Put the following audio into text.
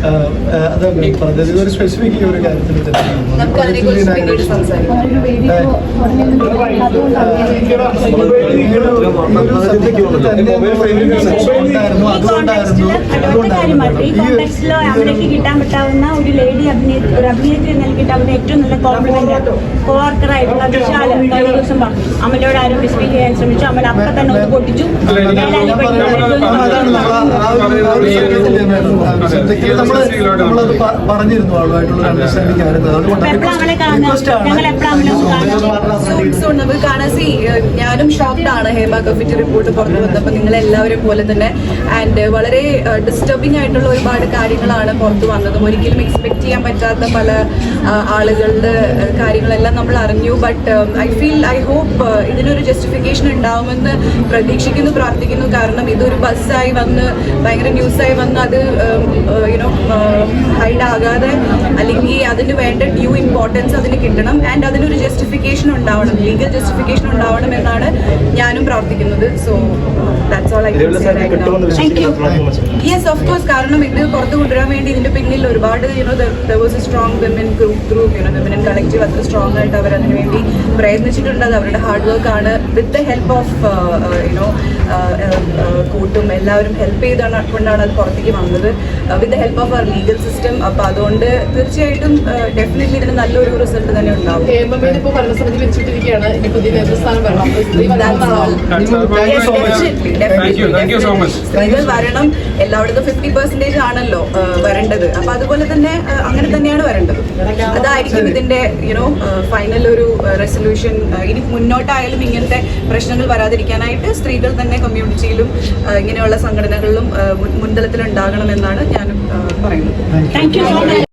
ആ, ആ, അത് പറഞ്ഞത് ഇതൊരു സ്പെസിഫിക് ഒരു കാര്യത്തിൽ അമ്മയ്ക്ക് കിട്ടാൻ പറ്റാവുന്ന ഒരു ലേഡി അഭിനേത്രി ഒരു അഭിനേത്രി എന്ന കിട്ടാവുന്ന ഏറ്റവും നല്ല കോംപ്ലിമെന്റ് കോവർക്കർ ആയിട്ടുള്ള വിശാൽ കഴിഞ്ഞ ദിവസം പറഞ്ഞു അമ്മയോട് ആരും മിസ്ബീറ്റ് ചെയ്യാൻ ശ്രമിച്ചു. അമ്മ അപ്പൊ തന്നെ ഒന്ന് പൊട്ടിച്ചു. നമ്മളത് പറഞ്ഞിരുന്നു അണ്ടർസ്റ്റാൻഡിംഗ് ആയിരുന്നു. സി ഞാനും ഷോക്ക്ഡ് ആണ് ഹേമ കഫിറ്റ് റിപ്പോർട്ട് പുറത്തു വന്നപ്പോൾ നിങ്ങൾ എല്ലാവരും പോലെ തന്നെ. ആൻഡ് വളരെ ഡിസ്റ്റർബിംഗ് ആയിട്ടുള്ള ഒരുപാട് കാര്യങ്ങളാണ് പുറത്തു വന്നതും. ഒരിക്കലും എക്സ്പെക്ട് ചെയ്യാൻ പറ്റാത്ത പല ആളുകളുടെ കാര്യങ്ങളെല്ലാം നമ്മൾ അറിഞ്ഞു. But I feel I hope ഇതിനൊരു ജസ്റ്റിഫിക്കേഷൻ ഉണ്ടാവുമെന്ന് പ്രതീക്ഷിക്കുന്നു പ്രാർത്ഥിക്കുന്നു. കാരണം ഇതൊരു ബസ്സായി വന്ന് ഭയങ്കര ന്യൂസായി വന്ന് അത് യുനോ ഹൈഡ് ആകാതെ അല്ലെങ്കിൽ അതിന് വേണ്ട ഡ്യൂ ഇമ്പോർട്ടൻസ് അതിന് കിട്ടണം. ആൻഡ് ജസ്റ്റിഫിക്കേഷൻ ഉണ്ടാവണം ലീഗൽ ജസ്റ്റിഫിക്കേഷൻ ഉണ്ടാവണം എന്നാണ് ഞാനും പ്രാർത്ഥിക്കുന്നത്. So that's all I yes of course കാരണം ഇത് പുറത്ത് കൊണ്ടുവരാൻ വേണ്ടി ഇതിന്റെ പിന്നിൽ ഒരുപാട് you know was a strong women group group you know women collective അത്ര സ്ട്രോങ് ആയിട്ട് അവർ അതിനു വേണ്ടി പ്രയത്നിച്ചിട്ടുണ്ട്. അത് അവരുടെ ഹാർഡ് വർക്ക് ആണ്. With the help of you know കൂട്ടും എല്ലാവരും ഹെൽപ്പ് ചെയ്താണ് കൊണ്ടാണ് അത് പുറത്തേക്ക് വന്നത്. വിത്ത് ദ ഹെൽപ്പ് ഓഫ് അവർ ലീഗൽ സിസ്റ്റം അപ്പൊ അതുകൊണ്ട് തീർച്ചയായിട്ടും ഡെഫിനറ്റ്ലി ഇതിന് നല്ലൊരു റിസൾട്ട് തന്നെ ഉണ്ടാവും. വെച്ചിട്ടിരിക്കുകയാണ് ഇനി പുതിയ നേതൃസ്ഥാനം വരണം. സ്ത്രീ. സ്ത്രീകൾ വരണം. എല്ലായിടത്തും ഫിഫ്റ്റി പെർസെന്റേജ് ആണല്ലോ വരേണ്ടത്. അപ്പൊ അതുപോലെ തന്നെ അങ്ങനെ തന്നെയാണ് വരേണ്ടത്. അതായിരിക്കും ഇതിന്റെ യുനോ ഫൈനൽ ഒരു റെസൊല്യൂഷൻ ഇനി മുന്നോട്ടായാലും ഇങ്ങനത്തെ പ്രശ്നങ്ങൾ വരാതിരിക്കാനായിട്ട് സ്ത്രീകൾ തന്നെ കമ്മ്യൂണിറ്റിയിലും ഇങ്ങനെയുള്ള സംഘടനകളിലും മുൻതലത്തിൽ ഉണ്ടാകണമെന്നാണ് ഞാൻ പറയുന്നത്. Thank so much